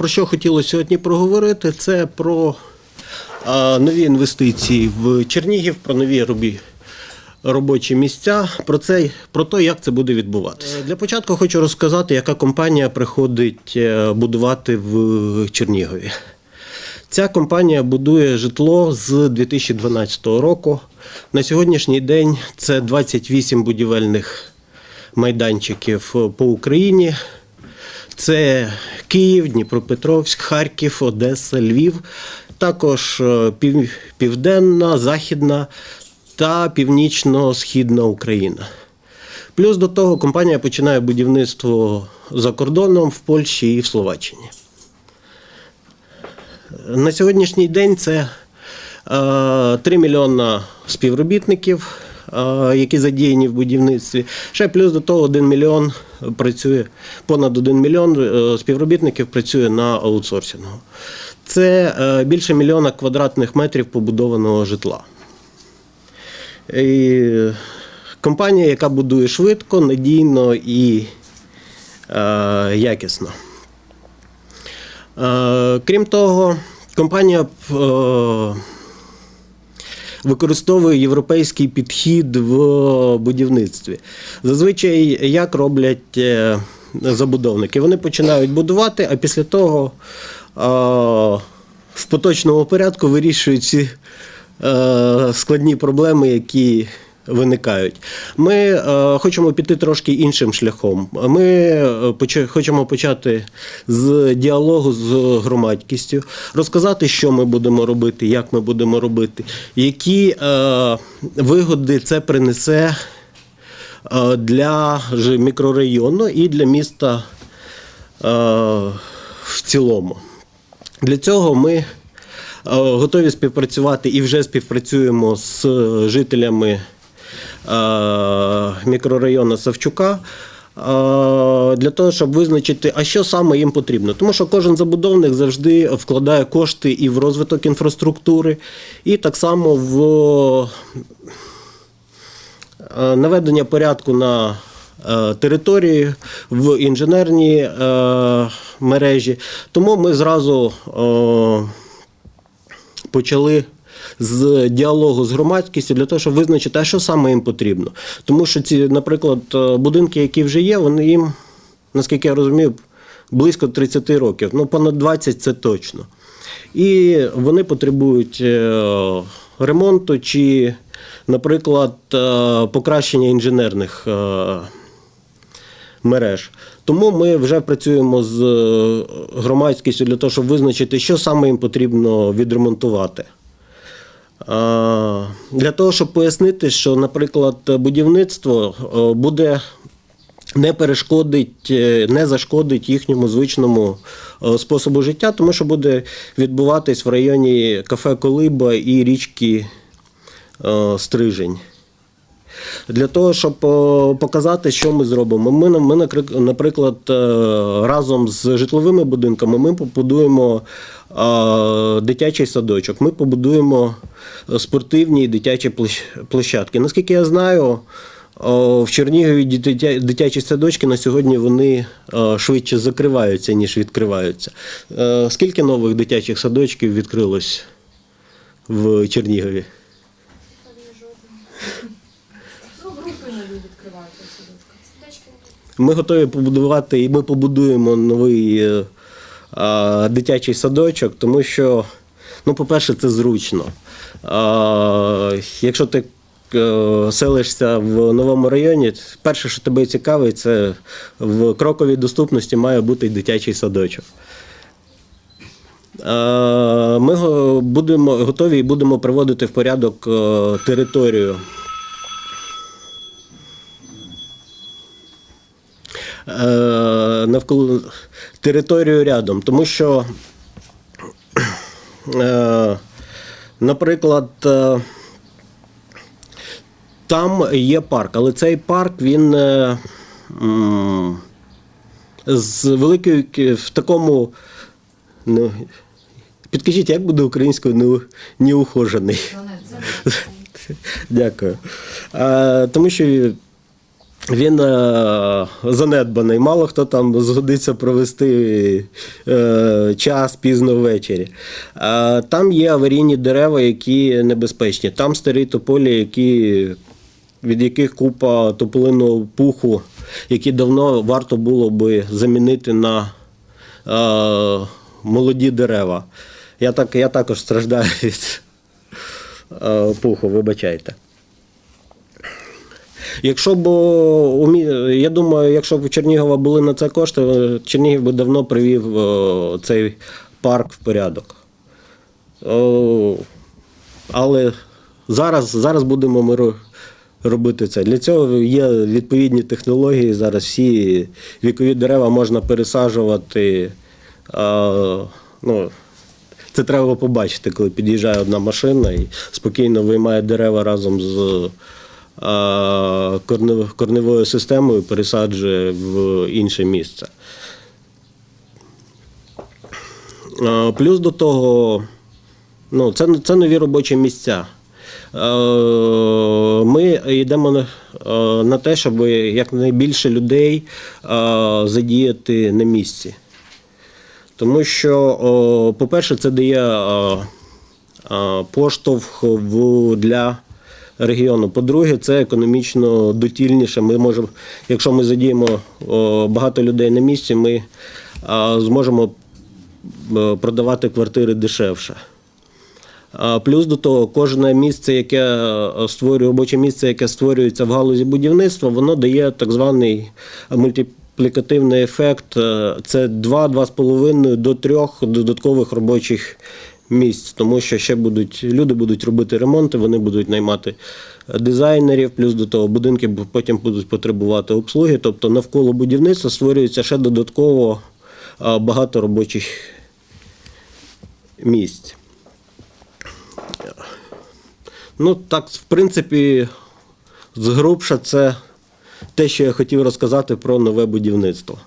Про що хотілося сьогодні проговорити? Це про нові інвестиції в Чернігів, про нові робі, робочі місця, про це, про те, як це буде відбуватися. Е, Для початку хочу розказати, яка компанія приходить е, будувати в Чернігові. Ця компанія будує житло з 2012 року. На сьогоднішній день це 28 будівельних майданчиків по Україні. Це Київ, Дніпропетровськ, Харків, Одеса, Львів, також е, пів- південна, західна та північно-східна Україна. Плюс до того компанія починає будівництво за кордоном в Польщі і в Словаччині. На сьогоднішній день це е, 3 мільйона співробітників, е, які задіяні в будівництві. Ще плюс до того 1 мільйон працює, понад 1 мільйон е, співробітників працює на аутсорсингу. Це е, більше мільйона квадратних метрів побудованого житла. І компанія, яка будує швидко, надійно і е, якісно. Е, Крім того, компанія е, використовує європейський підхід в будівництві. Зазвичай як роблять е, забудовники? Вони починають будувати, а після того е, в поточному порядку вирішують всі е, складні проблеми, які виникають. Ми е, хочемо піти трошки іншим шляхом. Ми е, поча- хочемо почати з діалогу з громадськістю, розказати, що ми будемо робити, як ми будемо робити, які е, вигоди це принесе е, для ж мікрорайону і для міста е, в цілому. Для цього ми е, готові співпрацювати і вже співпрацюємо з жителями мікрорайону Савчука. е, Для того, щоб визначити, а що саме їм потрібно. Тому що кожен забудовник завжди вкладає кошти і в розвиток інфраструктури, і так само в е, наведення порядку на е, території, в інженерній е, мережі. Тому ми зразу е, почали з діалогу з громадськістю для того, щоб визначити, а що саме їм потрібно. Тому що ці, наприклад, е, будинки, які вже є, вони їм, наскільки я розумію, близько 30 років, ну понад 20 це точно. І вони потребують е, ремонту чи, наприклад, е, покращення інженерних мереж. Тому ми вже працюємо з громадськістю для того, щоб визначити, що саме їм потрібно відремонтувати. Для того, щоб пояснити, що, наприклад, будівництво е, буде не перешкодить, е, не зашкодить їхньому звичному е, способу життя, тому що буде відбуватись в районі кафе Колиба і річки Стрижень. Для того, щоб е, показати, що ми зробимо, ми, ми наприклад, е, разом з житловими будинками ми побудуємо е, дитячий садочок, ми побудуємо спортивні дитячі площадки. Наскільки я знаю, в Чернігові дитячі садочки на сьогодні вони швидше закриваються, ніж відкриваються. Скільки нових дитячих садочків відкрилось в Чернігові? Групи нові відкриваються в садочках. Ми готові побудувати і ми побудуємо новий е, а, дитячий садочок, тому що, ну, по-перше, це зручно. А, якщо ти е, селишся в новому районі, перше, що тебе цікавить, це в кроковій доступності має бути дитячий садочок. Е, Ми го- будемо готові і будемо приводити в порядок е, територію навколо територію рядом, тому що, е, наприклад, е, там є парк, але цей парк він е, з великою в такому. Ну, підкажіть, як буде українською не, неухожений? Дякую. А, тому що Він е, занедбаний. Мало хто там згодиться провести е, час пізно ввечері. Е, там є аварійні дерева, які небезпечні. Там старі тополі, які, від яких купа тополиного пуху, які давно варто було би замінити на е, молоді дерева. Я, так, я також страждаю від е, пуху, вибачайте. Якщо б я думаю, якщо б у Чернігова були на це кошти, е, Чернігів би давно привів цей парк в порядок. Але зараз, зараз будемо ми робити це. Для цього є відповідні технології. Зараз всі вікові дерева можна пересаджувати. Ну, це треба побачити, коли під'їжджає одна машина і спокійно виймає дерева разом з корневою системою, пересаджує в інше місце. Плюс до того, ну, це, це нові робочі місця. Е, Ми йдемо на, е, те, щоб якнайбільше людей е, задіяти на місці. Тому що, по-перше, це дає е, е, поштовх для регіону. По-друге, це економічно дотільніше. Ми можемо, якщо ми задіємо багато людей на місці, ми зможемо е, продавати квартири дешевше. Плюс до того, кожне місце, яке е, створює робоче місце, яке створюється в галузі будівництва, воно дає так званий мультиплікативний ефект. Е, Це 2-2,5 до 3 додаткових робочих місць, тому що ще будуть люди будуть робити ремонти, вони будуть наймати дизайнерів, плюс до того будинки потім будуть потребувати обслуги. Тобто навколо будівництва створюється ще додатково багато робочих місць. Ну, так, в принципі, згрубша це те, що я хотів розказати про нове будівництво.